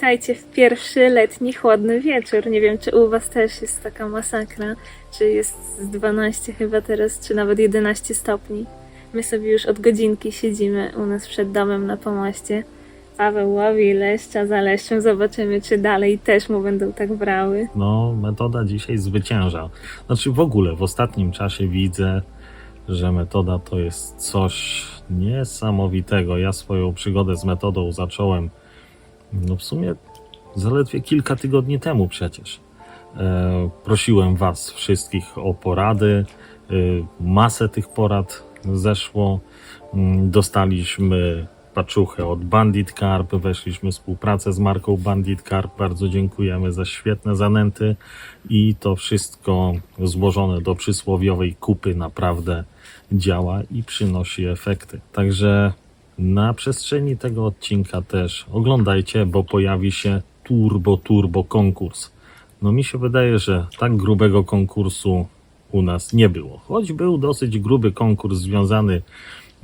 Witajcie w pierwszy letni chłodny wieczór. Nie wiem, czy u Was też jest taka masakra, czy jest z 12 chyba teraz, czy nawet 11 stopni. My sobie już od godzinki siedzimy u nas przed domem na pomoście. Paweł łowi leszcza za leszczem. Zobaczymy, czy dalej też mu będą tak brały. No, metoda dzisiaj zwycięża. Znaczy w ogóle w ostatnim czasie widzę, że metoda to jest coś niesamowitego. Ja swoją przygodę z metodą zacząłem, no w sumie zaledwie kilka tygodni temu przecież. E, prosiłem Was wszystkich o porady. E, masę tych porad zeszło. Mm, Dostaliśmy paczuchę od Bandit Carp, weszliśmy w współpracę z marką Bandit Carp. Bardzo dziękujemy za świetne zanęty i to wszystko złożone do przysłowiowej kupy naprawdę działa i przynosi efekty. Także na przestrzeni tego odcinka też oglądajcie, bo pojawi się turbo, turbo konkurs. No mi się wydaje, że tak grubego konkursu u nas nie było. Choć był dosyć gruby konkurs związany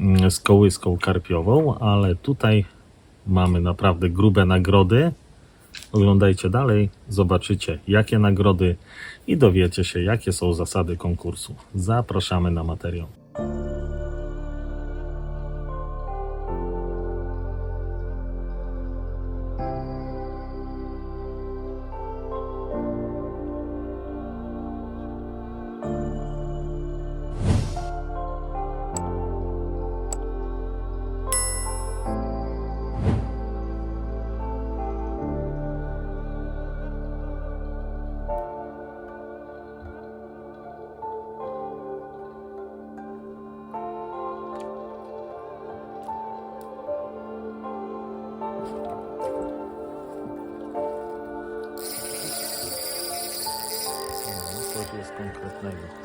mm, z kołyską karpiową, ale tutaj mamy naprawdę grube nagrody. Oglądajcie dalej, zobaczycie jakie nagrody i dowiecie się jakie są zasady konkursu. Zapraszamy na materiał. Jest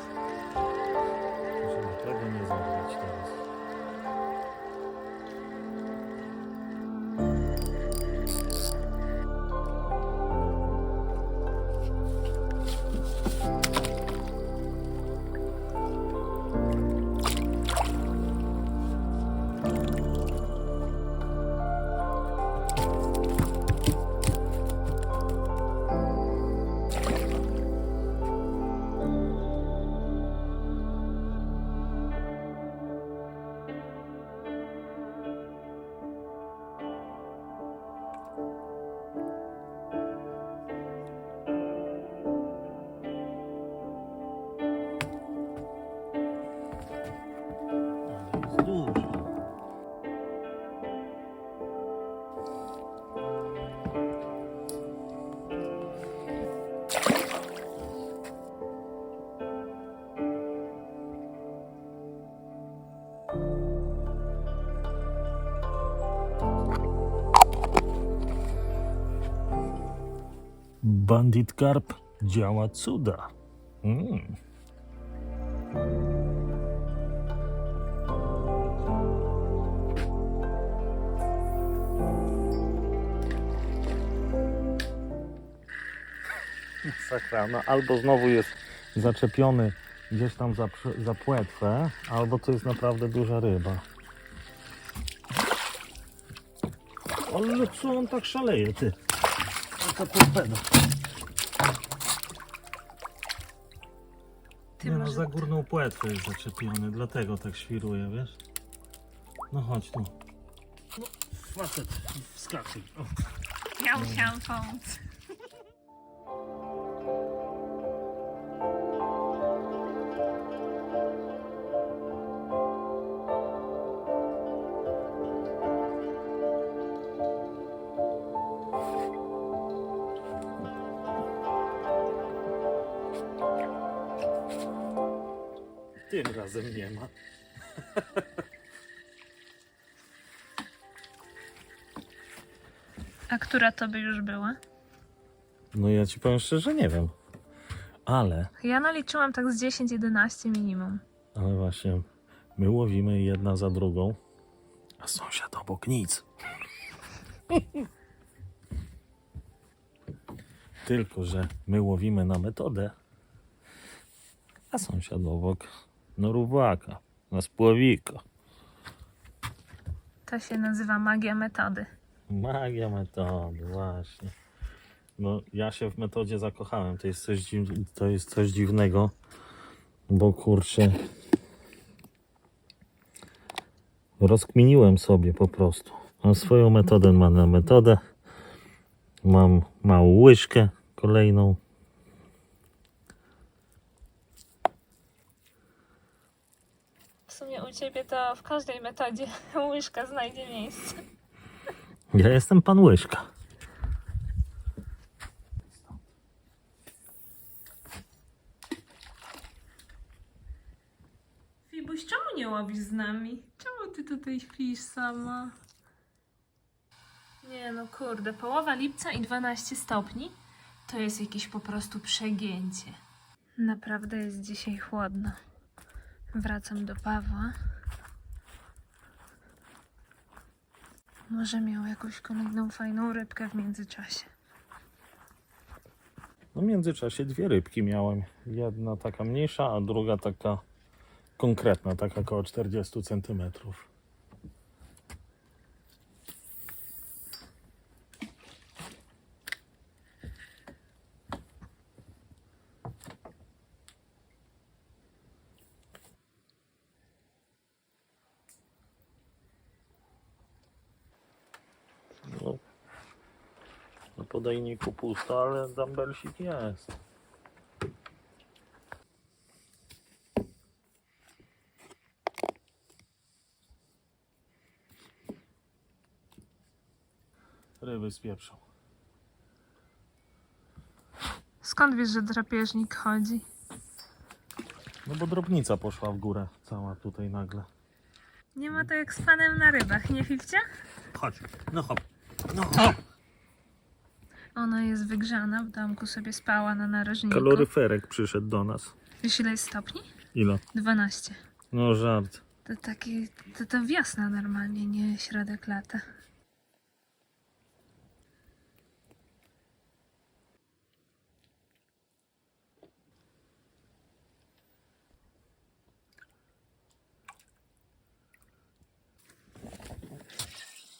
Bandit Carp działa cuda. Mm. Sakra, no albo znowu jest zaczepiony gdzieś tam za, za płetwę, albo to jest naprawdę duża ryba. Ale co on tak szaleje, ty? Jaka torpeda. Ty Nie no, może- za górną płetwę jest zaczepiony, dlatego tak świruje, wiesz? No chodź tu. No, facet, wskakuj. O. Ja musiałam pomóc. Tym razem nie ma. A która to by już była? No ja ci powiem szczerze, nie wiem. Ale, Ja naliczyłam tak z 10-11 minimum. ale właśnie, my łowimy jedna za drugą, a sąsiad obok nic. Tylko, że my łowimy na metodę, a sąsiad obok no rówaka, na spławika. To się nazywa magia metody. Magia metody, właśnie. No, ja się w metodzie zakochałem. To jest coś, dziw... to jest coś dziwnego, bo kurczę. Rozkminiłem sobie po prostu. Mam swoją metodę, mam na metodę. Mam małą łyżkę kolejną. Sumie u ciebie to w każdej metodzie łyżka znajdzie miejsce. Ja jestem pan łyżka. Fibuś, czemu nie łowisz z nami? Czemu ty tutaj śpisz sama? Nie no kurde, połowa lipca i 12 stopni to jest jakieś po prostu przegięcie. Naprawdę jest dzisiaj chłodno. Wracam do Pawła. Może miał jakąś kolejną fajną rybkę w międzyczasie. No w międzyczasie dwie rybki miałem. Jedna taka mniejsza, a druga taka konkretna, taka około 40 centymetrów. No, na podajniku pusto, ale dumbbellsik jest. Ryby z pieprzą. Skąd wiesz, że drapieżnik chodzi? No bo drobnica poszła w górę cała tutaj nagle. Nie ma to jak z panem na rybach, nie Fifcia? Chodź, no hop, no hop. Ona jest wygrzana, w domku sobie spała na narożniku. Kaloryferek przyszedł do nas. Wiesz ile jest stopni? Ile? 12. No żart. To taki, to, to wiosna normalnie, nie środek lata.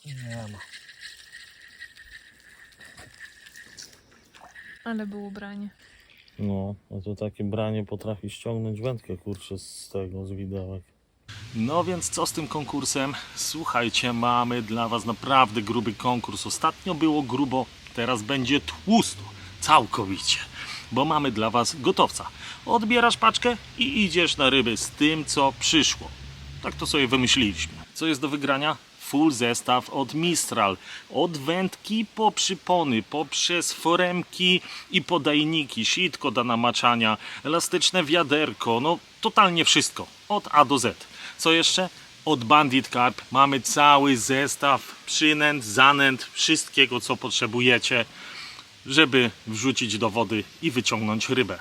Nie ma. Ale było ubranie. No, no to takie branie potrafi ściągnąć wędkę, kurczę, z tego, z widełek. No więc co z tym konkursem? Słuchajcie, mamy dla Was naprawdę gruby konkurs. Ostatnio było grubo, teraz będzie tłusto, całkowicie. Bo mamy dla Was gotowca. Odbierasz paczkę i idziesz na ryby z tym, co przyszło. Tak to sobie wymyśliliśmy. Co jest do wygrania? Full zestaw od Mistral. Od wędki po przypony, poprzez foremki i podajniki, sitko do namaczania, elastyczne wiaderko, no totalnie wszystko. Od A do Z. Co jeszcze? Od Bandit Carp mamy cały zestaw przynęt, zanęt, wszystkiego co potrzebujecie, żeby wrzucić do wody i wyciągnąć rybę.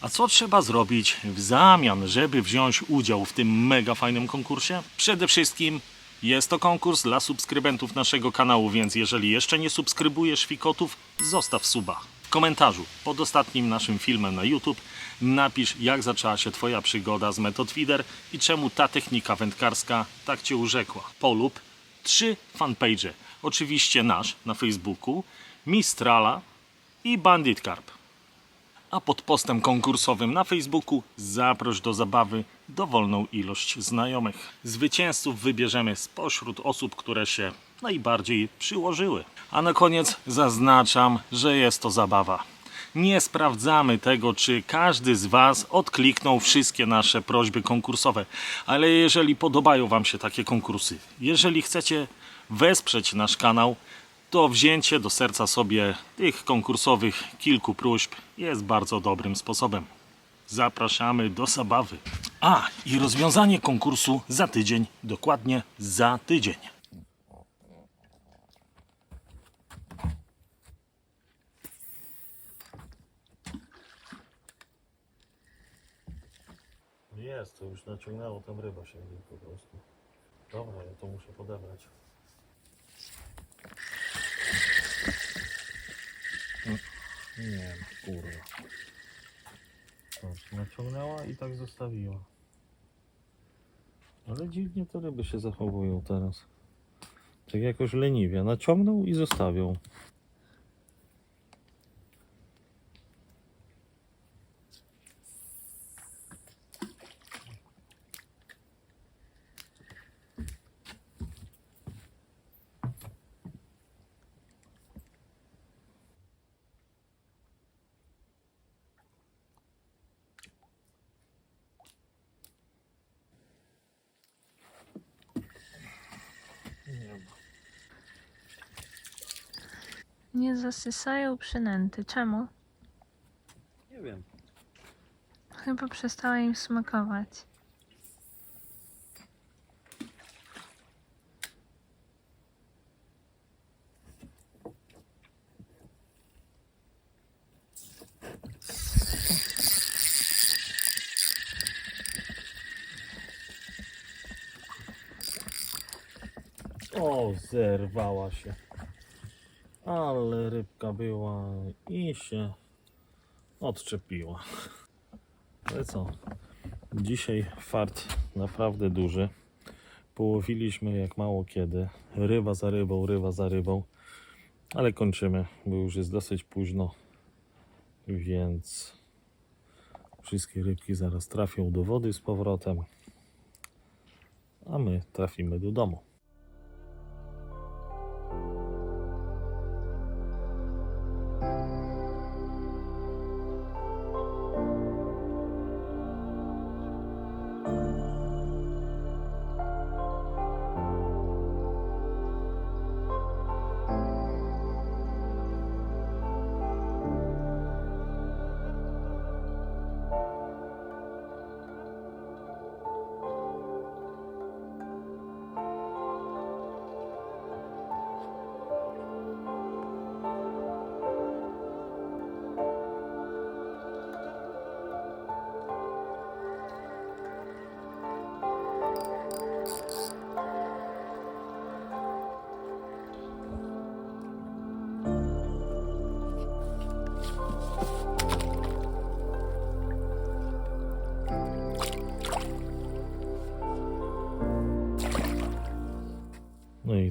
A co trzeba zrobić w zamian, żeby wziąć udział w tym mega fajnym konkursie? Przede wszystkim jest to konkurs dla subskrybentów naszego kanału, więc jeżeli jeszcze nie subskrybujesz Fikotów, zostaw suba. W komentarzu pod ostatnim naszym filmem na YouTube napisz jak zaczęła się Twoja przygoda z Metod Feeder i czemu ta technika wędkarska tak Cię urzekła. Polub trzy fanpage. Oczywiście nasz na Facebooku, Mistrala i Bandit Carp a pod postem konkursowym na Facebooku zaproś do zabawy dowolną ilość znajomych. Zwycięzców wybierzemy spośród osób, które się najbardziej przyłożyły. A na koniec zaznaczam, że jest to zabawa. Nie sprawdzamy tego, czy każdy z Was odkliknął wszystkie nasze prośby konkursowe, ale jeżeli podobają Wam się takie konkursy, jeżeli chcecie wesprzeć nasz kanał, to wzięcie do serca sobie tych konkursowych kilku próśb jest bardzo dobrym sposobem. Zapraszamy do zabawy. A, i rozwiązanie konkursu za tydzień, dokładnie za tydzień. Jest, to już naciągnęło tam ryba się po prostu. Dobra, ja to muszę podebrać. Nie no, kurwa. Patrz, naciągnęła i tak zostawiła. Ale dziwnie te ryby się zachowują teraz. Tak jakoś leniwie. Naciągnął i zostawił. Nie zasysają przynęty. Czemu? Nie wiem. Chyba przestała im smakować. O, zerwała się. Ale rybka była i się odczepiła. Ale co? Dzisiaj fart naprawdę duży. Połowiliśmy jak mało kiedy. Ryba za rybą, ryba za rybą. Ale kończymy, bo już jest dosyć późno. Więc wszystkie rybki zaraz trafią do wody z powrotem. A my trafimy do domu.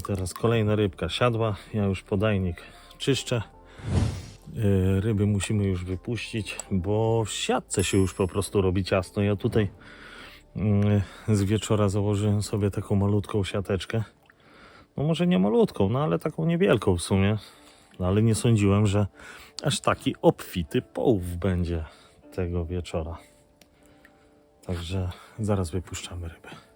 Teraz kolejna rybka siadła. Ja już podajnik czyszczę. Yy, Ryby musimy już wypuścić, bo w siatce się już po prostu robi ciasno. Ja tutaj yy, z wieczora założyłem sobie taką malutką siateczkę. No może nie malutką, no ale taką niewielką w sumie. No ale nie sądziłem, że aż taki obfity połów będzie tego wieczora. Także zaraz wypuszczamy ryby.